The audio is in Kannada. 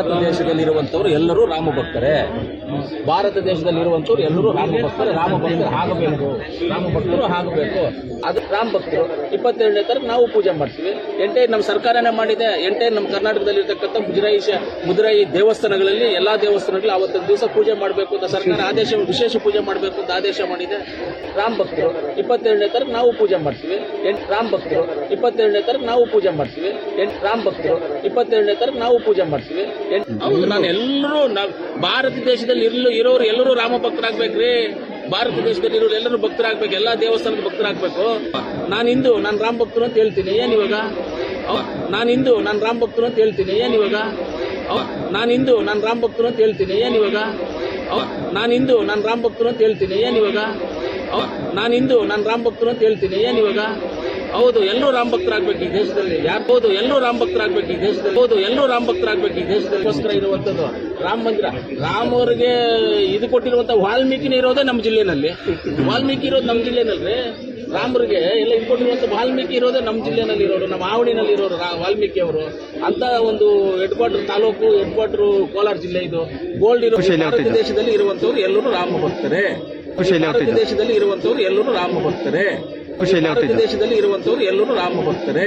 ಭಾರತ ದೇಶದಲ್ಲಿ ಇರುವಂತವ್ರು ಎಲ್ಲರೂ ರಾಮ ಭಕ್ತರೇ ಭಾರತ ದೇಶದಲ್ಲಿ ಇರುವಂತವ್ರು ಎಲ್ಲರೂ ರಾಮ ಭಕ್ತರು ರಾಮ ಭಕ್ತರು ಆಗಬೇಕು. ರಾಮ ಭಕ್ತರು ಆಗಬೇಕು. ಅದು ರಾಮ ಭಕ್ತರು ಇಪ್ಪತ್ತೇಳನೇ ತಾರೀಕು ನಾವು ಪೂಜೆ ಮಾಡ್ತೀವಿ. ಎಂಟೇ ನಮ್ಮ ಸರ್ಕಾರನೇ ಮಾಡಿದೆ. ಎಂಟೇ ನಮ್ಮ ಕರ್ನಾಟಕದಲ್ಲಿ ಇರ್ತಕ್ಕಂಥ ಮುಜರಾಯಿ ಮುಜರಾಯಿ ದೇವಸ್ಥಾನಗಳಲ್ಲಿ ಎಲ್ಲಾ ದೇವಸ್ಥಾನಗಳಲ್ಲಿ ಅವತ್ತೊಂದು ದಿವಸ ಪೂಜೆ ಮಾಡಬೇಕು ಅಂತ ಸರ್ಕಾರ ಆದೇಶ, ವಿಶೇಷ ಪೂಜೆ ಮಾಡಬೇಕು ಅಂತ ಆದೇಶ ಮಾಡಿದೆ. ರಾಮ ಭಕ್ತರು ಇಪ್ಪತ್ತೇಳನೇ ತಾರೀಕು ನಾವು ಪೂಜೆ ಮಾಡ್ತೀವಿ. ಎಂಟು ರಾಮ ಭಕ್ತರು ಇಪ್ಪತ್ತೇಳನೇ ತಾರೀಕು ನಾವು ಪೂಜೆ ಮಾಡ್ತೀವಿ. ಎಂಟು ರಾಮ ಭಕ್ತರು ಇಪ್ಪತ್ತೇಳನೇ ತಾರೀಕು ನಾವು ಪೂಜೆ ಮಾಡ್ತೀವಿ. ಹೌದು, ನಾನು ಎಲ್ಲರೂ ಭಾರತ ದೇಶದಲ್ಲಿ ಇರಲು, ಇರೋರು ಎಲ್ಲರೂ ರಾಮ ಭಕ್ತರಾಗ್ಬೇಕ್ರಿ. ಭಾರತ ದೇಶದಲ್ಲಿ ಇರೋರು ಎಲ್ಲರೂ ಭಕ್ತರಾಗ್ಬೇಕು, ಎಲ್ಲಾ ದೇವಸ್ಥಾನದ ಭಕ್ತರಾಗ್ಬೇಕು. ನಾನು ಹಿಂದೂ, ನಾನು ರಾಮ ಭಕ್ತರು ಅಂತ ಹೇಳ್ತೀನಿ, ಏನ್ ಇವಾಗ? ನಾನು ಹಿಂದೂ, ನಾನು ರಾಮ ಭಕ್ತರು ಅಂತ ಹೇಳ್ತೀನಿ, ಏನ್ ಇವಾಗ? ನಾನು ಹಿಂದೂ, ನಾನು ರಾಮ ಭಕ್ತರು ಅಂತ ಹೇಳ್ತೀನಿ, ಏನ್ ಇವಾಗ? ನಾನು ಹಿಂದೂ, ನಾನು ರಾಮ ಭಕ್ತರು ಅಂತ ಹೇಳ್ತೀನಿ, ಏನ್ ಇವಾಗ? ನಾನು ಹಿಂದೂ, ನಾನು ರಾಮ ಭಕ್ತರು ಅಂತ ಹೇಳ್ತೀನಿ, ಏನ್ ಇವಾಗ? ಹೌದು ಎಲ್ಲರೂ ರಾಮ ಭಕ್ತರಾಗಬೇಕು ಈ ದೇಶದಲ್ಲಿ. ಯಾರು ಹೌದು ಎಲ್ಲರೂ ರಾಮ ಭಕ್ತರಾಗಬೇಕು ಈ ದೇಶದಲ್ಲಿ. ಹೌದು ಎಲ್ಲರೂ ರಾಮ ಭಕ್ತರಾಗಬೇಕು ಈ ದೇಶದಲ್ಲಿಗೋಸ್ಕರ ಇರುವಂತದ್ದು ರಾಮ ಮಂದಿರ. ರಾಮ ಅವರಿಗೆ ಇದು ಕೊಟ್ಟಿರುವಂತ ವಾಲ್ಮೀಕಿನೇ ಇರೋದೇ ನಮ್ಮ ಜಿಲ್ಲೆನಲ್ಲಿ. ವಾಲ್ಮೀಕಿ ಇರೋದು ನಮ್ಮ ಜಿಲ್ಲೆನಲ್ಲಿ ರಾಮರಿಗೆ ಎಲ್ಲ ಇದು ಕೊಟ್ಟಿರುವಂತ ವಾಲ್ಮೀಕಿ ಇರೋದೇ ನಮ್ಮ ಜಿಲ್ಲೆನಲ್ಲಿ ಇರೋರು ನಮ್ಮ ಆವಣಿನಲ್ಲಿ ಇರೋರು ವಾಲ್ಮೀಕಿ ಅವರು. ಅಂತ ಒಂದು head quarter taluk head quarter Kolar ಜಿಲ್ಲೆ ಇದು. ಗೋಲ್ಡ್ ಇರೋ ದೇಶದಲ್ಲಿ ಇರುವಂತವ್ರು ಎಲ್ಲರೂ ರಾಮ ಭಕ್ತರೇ. ದೇಶದಲ್ಲಿ ಇರುವಂತವ್ರು ಎಲ್ಲರೂ ರಾಮ ಭಕ್ತರೇ. ಭಾರತ ದೇಶದಲ್ಲಿ ಇರುವಂತವ್ರು ಎಲ್ಲರೂ ರಾಮ ಭಕ್ತರೇ.